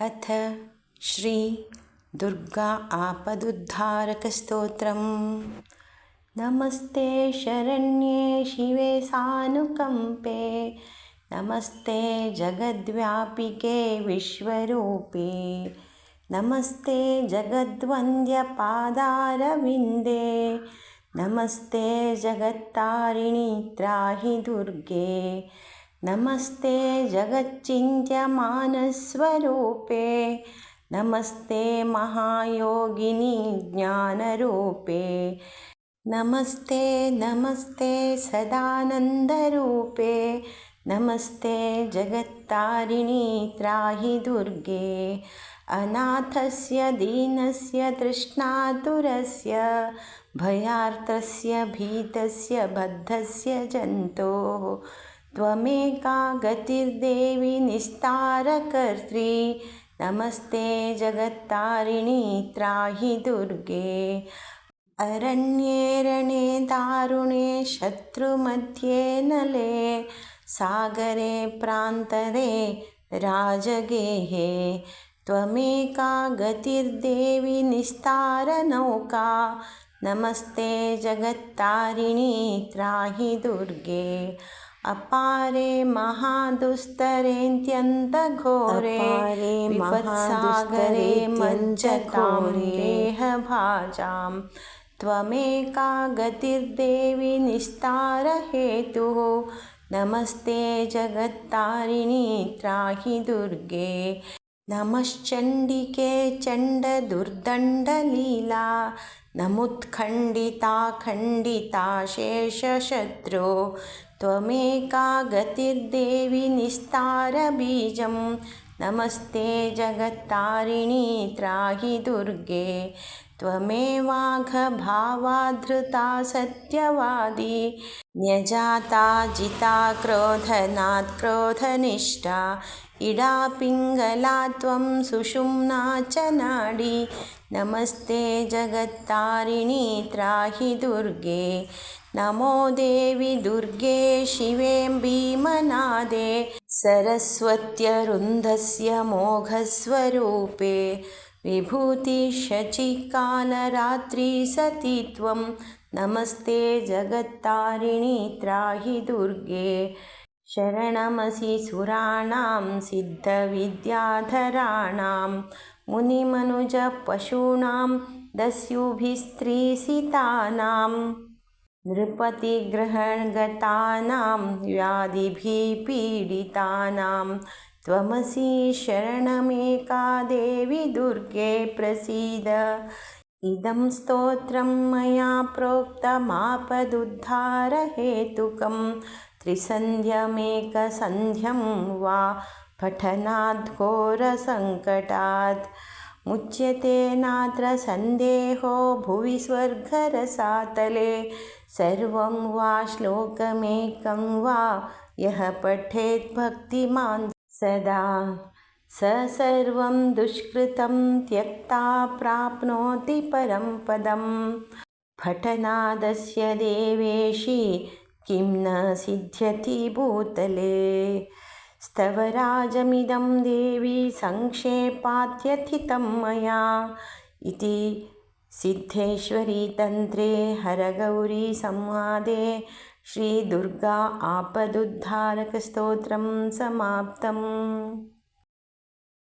अथ श्री दुर्गा आपदुद्धारकस्तोत्रम्। नमस्ते शरण्ये शिवे सानुकम्पे। नमस्ते जगद्व्यापिके विश्वरूपे। नमस्ते जगद्वन्द्यपादारविन्दे। नमस्ते जगत्तारिणि त्राहि दुर्गे नमस्ते जगच्चिन्त्यमानस्वरूपे। नमस्ते महायोगिनी ज्ञानरूपे। नमस्ते नमस्ते सदानन्दरूपे। नमस्ते जगत्तारिणि त्राहि दुर्गे। अनाथस्य, दीनस्य, तृष्णातुरस्य भयार्तस्य भीतस्य, बद्धस्य जन्तोः। त्वमेका गतिर्देवि निस्तारकर्त्री। नमस्ते जगत्तारिणि त्राहि दुर्गे। अरण्ये रणे दारुणे शत्रुमध्ये नले। सागरे प्रान्तरे राजगेहे। त्वमेका गतिर्देवि निस्तारनौका। नमस्ते जगत्तारिणि त्राहि दुर्गे। अपारे महादुस्तरेऽत्यन्तघोरे विपत्सागरे मञ्चतां देहभाजां त्वमेका गतिर्देवि निस्तारहेतुः। नमस्ते जगत्तारिणि त्राहि दुर्गे। नमश्चण्डिके चण्डदुर्दण्डलीला नमुत्खण्डिता खण्डिता शेषशत्रो त्वमेका गतिर्देवि निस्तारबीजं। नमस्ते जगत्तारिणि त्राहि दुर्गे त्वमेवाघभावाधृता सत्यवादी न्यजाता जिता क्रोधनात् क्रोधनिष्ठा इडा पिङ्गला त्वं सुषुम्ना च नाडी। नमस्ते जगत्तारिणि त्राहि दुर्गे नमो देवि दुर्गे शिवे भीमनादे सरस्वत्यरुन्धस्य मोघस्वरूपे विभूतिशचिकालरात्रि सती त्वं। नमस्ते जगत्तारिणि त्राहि दुर्गे। शरणमसि सुराणां सिद्धविद्याधराणां। मुनिमनुजपशूनां दस्युभिस्त्रीसितानां। नृपतिग्रहणगतानां व्याधिभिः पीडितानां त्वमसि शरणमेका देवि दुर्गे प्रसीद। इदं स्तोत्रं मया प्रोक्तमापदुद्धारहेतुकं। त्रिसन्ध्यमेकसन्ध्यं वा पठनाद्घोरसङ्कटात् मुच्यते नात्र सन्देहो भुवि स्वर्गरसातले। सर्वं वा श्लोकमेकं वा यः पठेत् भक्तिमान् सदा। स सर्वं दुष्कृतं त्यक्ता प्राप्नोति परं पदं पठनादस्य देवेशि किं न सिद्ध्यति भूतले। स्तवराजमिदं देवी सङ्क्षेपात्यथितं मया। इति सिद्धेश्वरीतन्त्रे हरगौरीसंवादे श्रीदुर्गा आपदुद्धारकस्तोत्रं समाप्तम्